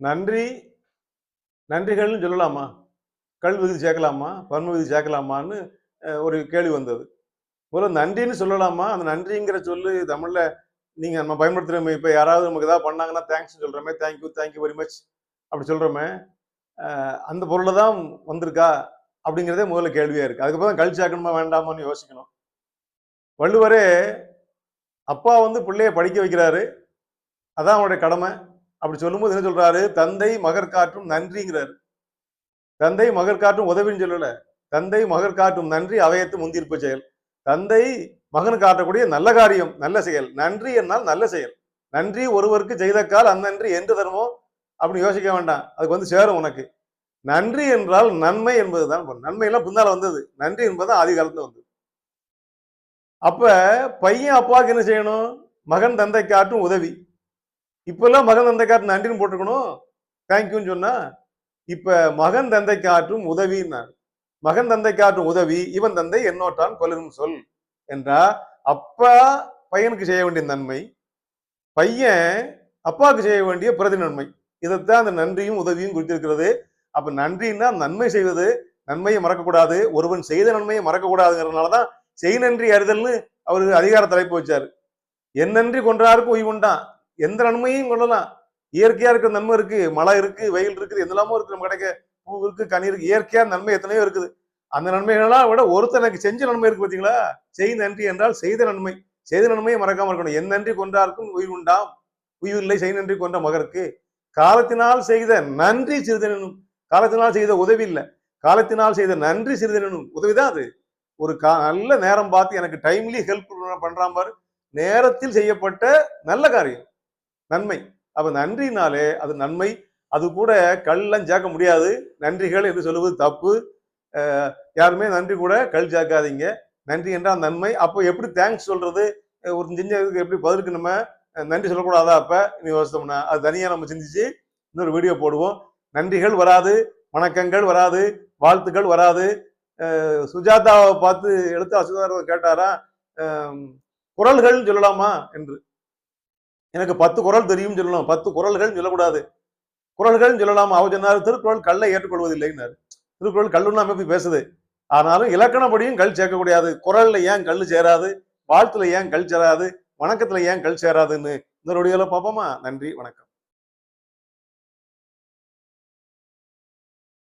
நன்றி. நன்றிகள்னு சொல்லலாமா? கல் விகுதி சேர்க்கலாமா? பன்ம விகுதி சேர்க்கலாமான்னு ஒரு கேள்வி வந்தது. முதல்ல நன்றின்னு சொல்லலாமா? அந்த நன்றிங்கிற சொல்லு தமிழில் நீங்கள் நம்ம பயன்படுத்துறோமே இப்போ யாராவது நமக்கு ஏதாவது பண்ணாங்கன்னா தேங்க்ஸ் சொல்கிறோமே தேங்க்யூ தேங்க்யூ வெரி மச் அப்படி சொல்கிறோமே அந்த பொருளை தான் வந்திருக்கா? அப்படிங்கிறதே முதல்ல கேள்வியாக இருக்குது அதுக்கப்புறம் தான் கல் சேர்க்கணுமா வேண்டாமான்னு யோசிக்கணும். வள்ளுவரே அப்பா வந்து பிள்ளைய படிக்க வைக்கிறாரு. அதான் அவனுடைய கடமை. அப்படி சொல்லும்போது என்ன சொல்றாரு? தந்தை மகர் காட்டும் நன்றிங்கிறாரு. தந்தை மகர் காட்டும் உதவின்னு சொல்லல. தந்தை மகர் காட்டும் நன்றி அவையத்து முந்திருப்பு செயல். தந்தை மகன் காட்டக்கூடிய நல்ல காரியம் நல்ல செயல். நன்றி என்னால் நல்ல செயல். நன்றி ஒருவருக்கு செய்தக்கால் அந்நன்றி என்று தருமோ? அப்படின்னு யோசிக்க வேண்டாம். அதுக்கு வந்து சேரும் உனக்கு. நன்றி என்றால் நன்மை என்பதுதான் தான் நன்மை எல்லாம் புந்தால வந்தது. நன்றி என்பது ஆதி காலத்துல வந்தது. அப்ப பையன் அப்பாவுக்கு என்ன செய்யணும்? மகன் தந்தை காட்டும் உதவி. இப்பெல்லாம் மகன் தந்தை காட்டும் நன்றின்னு போட்டிருக்கணும். தேங்க்யூன்னு சொன்னா இப்ப மகன் தந்தை காட்டும் உதவின்னார். மகன் தந்தை காட்டும் உதவி இவன் தந்தை என்னோட்டான் கொல்லரும் சொல் என்றா அப்பா பையனுக்கு செய்ய வேண்டிய நன்மை பையன் அப்பாவுக்கு செய்ய வேண்டிய பிரதி நன்மை. இதைத்தான் அந்த நன்றியும் உதவியும் குறித்திருக்கிறது. அப்ப நன்றின்னா நன்மை செய்வது நன்மையை மறக்கக்கூடாது. ஒருவன் செய்த நன்மையை மறக்கக்கூடாதுங்கிறதுனாலதான் செய் நன்றி அறிதல்னு அவரு அதிகார தலைப்பு வச்சாரு. என் நன்றி கொன்றாருக்கு உய்வுண்டான் எந்த நன்மையும் கொள்ளலாம். இயற்கையா இருக்கிற நன்மை இருக்கு. மழை இருக்கு வெயில் இருக்குது எந்தெல்லாமோ இருக்கு. நம்ம கிடைக்க பூ இருக்கு கனி இருக்கு. இயற்கையா நன்மை எத்தனையோ இருக்குது. அந்த நன்மைகளெல்லாம் விட ஒருத்தனுக்கு செஞ்ச நன்மை இருக்கு பாத்தீங்களா? செய் நன்றி என்றால் செய்த நன்மை. செய்த நன்மையை மறக்காம இருக்கணும். என் நன்றி கொன்றாருக்கும் உயிர் உண்டாம். உயிர் இல்லை செய் நன்றி கொண்ட மகருக்கு. காலத்தினால் செய்த நன்றி சிறிதனும் காலத்தினால் செய்த உதவி இல்லை. காலத்தினால் செய்த நன்றி சிறிதனும் உதவிதான் அது. ஒரு கா நல்ல நேரம் பார்த்து எனக்கு டைம்லி ஹெல்ப் பண்றான் பாரு. நேரத்தில் செய்யப்பட்ட நல்ல காரியம். நன்மை. அப்ப நன்றினாலே அது நன்மை. அது கூட கல்லாம் சேர்க்க முடியாது. நன்றிகள் என்று சொல்லுவது தப்பு. யாருமே நன்றி கூட கல் சேர்க்காதீங்க. நன்றி என்றால் நன்மை. அப்போ எப்படி தேங்க்ஸ் சொல்றது? ஒரு செஞ்சதுக்கு எப்படி பதிலுக்கு நம்ம நன்றி சொல்லக்கூடாதா அப்ப? நீ யோசித்தோம்னா. அது தனியாக நம்ம சிந்திச்சு இன்னொரு வீடியோ போடுவோம். நன்றிகள் வராது. வணக்கங்கள் வராது. வாழ்த்துக்கள் வராது. சுஜாதாவை பார்த்து எழுத்தாளர் சுஜாதா கேட்டாரா? குரல்கள் சொல்லலாமா? என்று. எனக்கு பத்து குரல் தெரியும் சொல்லலாம் பத்து குரல்கள் சொல்லக்கூடாது. குரல்கள் சொல்லலாம். அவர் சொன்னார் திருக்குறள் கல்லை ஏற்றுக்கொள்வதில்லைன்னாரு. திருக்குறள் கல்லுன்னு அமைப்பு பேசுது. ஆனாலும் இலக்கணப்படியும் கல் சேர்க்கக்கூடாது. குரல்ல ஏன் கல் சேராது? வாழ்த்துல ஏன் கல் சேராது? வணக்கத்துல ஏன் கல் சேராதுன்னு. இந்த நொடிகளை பார்ப்போமா? நன்றி வணக்கம்.